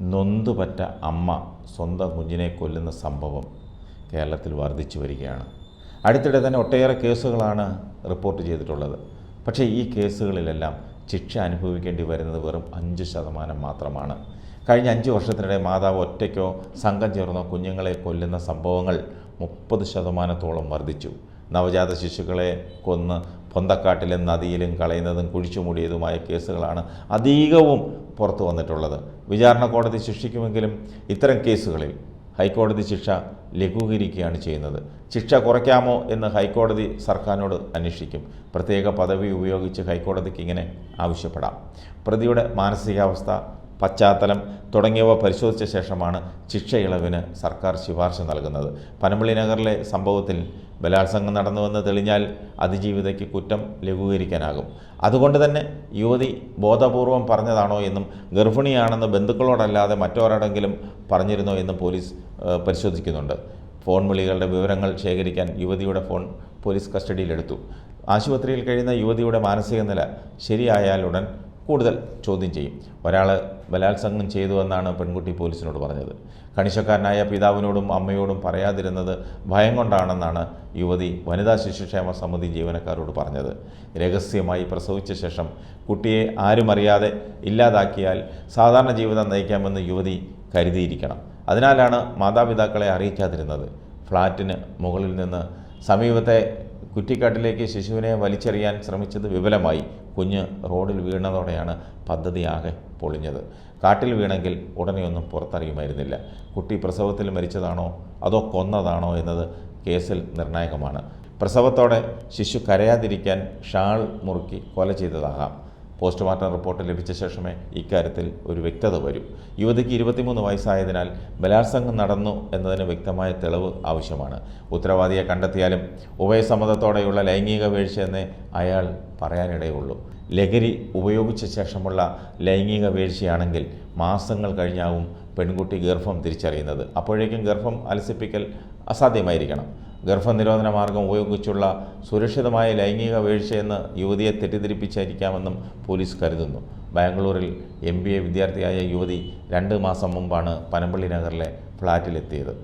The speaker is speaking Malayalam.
നൊന്തുപറ്റ അമ്മ സ്വന്തം കുഞ്ഞിനെ കൊല്ലുന്ന സംഭവം കേരളത്തിൽ വർദ്ധിച്ചു വരികയാണ്. അടുത്തിടെ തന്നെ ഒട്ടേറെ കേസുകളാണ് റിപ്പോർട്ട് ചെയ്തിട്ടുള്ളത്. പക്ഷേ ഈ കേസുകളിലെല്ലാം ശിക്ഷ അനുഭവിക്കേണ്ടി വരുന്നത് വെറും അഞ്ച് ശതമാനം മാത്രമാണ്. കഴിഞ്ഞ അഞ്ച് വർഷത്തിനിടെ മാതാവ് ഒറ്റയ്ക്കോ സംഘം ചേർന്നോ കുഞ്ഞുങ്ങളെ കൊല്ലുന്ന സംഭവങ്ങൾ മുപ്പത് ശതമാനത്തോളം വർദ്ധിച്ചു. നവജാത ശിശുക്കളെ കൊന്ന് പൊന്തക്കാട്ടിലും നദിയിലും കളയുന്നതും കുഴിച്ചു മൂടിയതുമായ കേസുകളാണ് അധികവും പുറത്തു വന്നിട്ടുള്ളത്. വിചാരണ കോടതി ശിക്ഷിക്കുമെങ്കിലും ഇത്തരം കേസുകളിൽ ഹൈക്കോടതി ശിക്ഷ ലഘൂകരിക്കുകയാണ് ചെയ്യുന്നത്. ശിക്ഷ കുറയ്ക്കാമോ എന്ന് ഹൈക്കോടതി സർക്കാരിനോട് അന്വേഷിക്കും. പ്രത്യേക പദവി ഉപയോഗിച്ച് ഹൈക്കോടതിക്ക് ഇങ്ങനെ ആവശ്യപ്പെടാം. പ്രതിയുടെ മാനസികാവസ്ഥ പശ്ചാത്തലം തുടങ്ങിയവ പരിശോധിച്ച ശേഷമാണ് ശിക്ഷ ഇളവിന് സർക്കാർ ശുപാർശ നൽകുന്നത്. പനമ്പള്ളി നഗറിലെ സംഭവത്തിൽ ബലാത്സംഗം നടന്നുവെന്ന് തെളിഞ്ഞാൽ അതിജീവിതയ്ക്ക് കുറ്റം ലഘൂകരിക്കാനാകും. അതുകൊണ്ട് തന്നെ യുവതി ബോധപൂർവം പറഞ്ഞതാണോ എന്നും ഗർഭിണിയാണെന്ന് ബന്ധുക്കളോടല്ലാതെ മറ്റോരാടെങ്കിലും പറഞ്ഞിരുന്നോ എന്നും പോലീസ് പരിശോധിക്കുന്നുണ്ട്. ഫോൺ വിളികളുടെ വിവരങ്ങൾ ശേഖരിക്കാൻ യുവതിയുടെ ഫോൺ പോലീസ് കസ്റ്റഡിയിലെടുത്തു. ആശുപത്രിയിൽ കഴിയുന്ന യുവതിയുടെ മാനസിക നില ശരിയായാലുടൻ കൂടുതൽ ചോദ്യം ചെയ്യും. ഒരാൾ ബലാത്സംഗം ചെയ്തു എന്നാണ് പെൺകുട്ടി പോലീസിനോട് പറഞ്ഞത്. കണിശക്കാരനായ പിതാവിനോടും അമ്മയോടും പറയാതിരുന്നത് ഭയം കൊണ്ടാണെന്നാണ് യുവതി വനിതാ ശിശുക്ഷേമ സമിതി ജീവനക്കാരോട് പറഞ്ഞത്. രഹസ്യമായി പ്രസവിച്ച ശേഷം കുട്ടിയെ ആരും അറിയാതെ ഇല്ലാതാക്കിയാൽ സാധാരണ ജീവിതം നയിക്കാമെന്ന് യുവതി കരുതിയിരിക്കണം. അതിനാലാണ് മാതാപിതാക്കളെ അറിയിക്കാതിരുന്നത്. ഫ്ളാറ്റിന് മുകളിൽ നിന്ന് സമീപത്തെ കുറ്റിക്കാട്ടിലേക്ക് ശിശുവിനെ വലിച്ചെറിയാൻ ശ്രമിച്ചത് വിഫലമായി കുഞ്ഞ് റോഡിൽ വീണതോടെയാണ് പദ്ധതി ആകെ പൊളിഞ്ഞത്. കാട്ടിൽ വീണെങ്കിൽ ഉടനെയൊന്നും പുറത്തറിയുമായിരുന്നില്ല. കുട്ടി പ്രസവത്തിൽ മരിച്ചതാണോ അതോ കൊന്നതാണോ എന്നത് കേസിൽ നിർണായകമാണ്. പ്രസവത്തോടെ ശിശു കരയാതിരിക്കാൻ ഷാൾ മുറുക്കി കൊല ചെയ്തതാകാം. പോസ്റ്റ്മോർട്ടം റിപ്പോർട്ട് ലഭിച്ച ശേഷമേ ഇക്കാര്യത്തിൽ ഒരു വ്യക്തത വരൂ. യുവതിക്ക് ഇരുപത്തിമൂന്ന് വയസ്സായതിനാൽ ബലാത്സംഗം നടന്നു എന്നതിന് വ്യക്തമായ തെളിവ് ആവശ്യമാണ്. ഉത്തരവാദിയെ കണ്ടെത്തിയാലും ഉഭയസമ്മതത്തോടെയുള്ള ലൈംഗിക വീഴ്ചയെന്നേ അയാൾ പറയാനിടയുള്ളൂ. ലഹരി ഉപയോഗിച്ച ശേഷമുള്ള ലൈംഗിക വീഴ്ചയാണെങ്കിൽ മാസങ്ങൾ കഴിഞ്ഞാവും പെൺകുട്ടി ഗർഭം തിരിച്ചറിയുന്നത്. അപ്പോഴേക്കും ഗർഭം അലസിപ്പിക്കൽ അസാധ്യമായിരിക്കണം. ഗർഭനിരോധന മാർഗം ഉപയോഗിച്ചുള്ള സുരക്ഷിതമായ ലൈംഗിക വീഴ്ചയെന്ന് യുവതിയെ തെറ്റിദ്ധരിപ്പിച്ചായിരിക്കാമെന്നും പോലീസ് കരുതുന്നു. ബാംഗ്ലൂരിൽ എം ബി എ വിദ്യാർത്ഥിയായ യുവതി രണ്ട് മാസം മുമ്പാണ് പനമ്പള്ളി നഗറിലെ ഫ്ളാറ്റിലെത്തിയത്.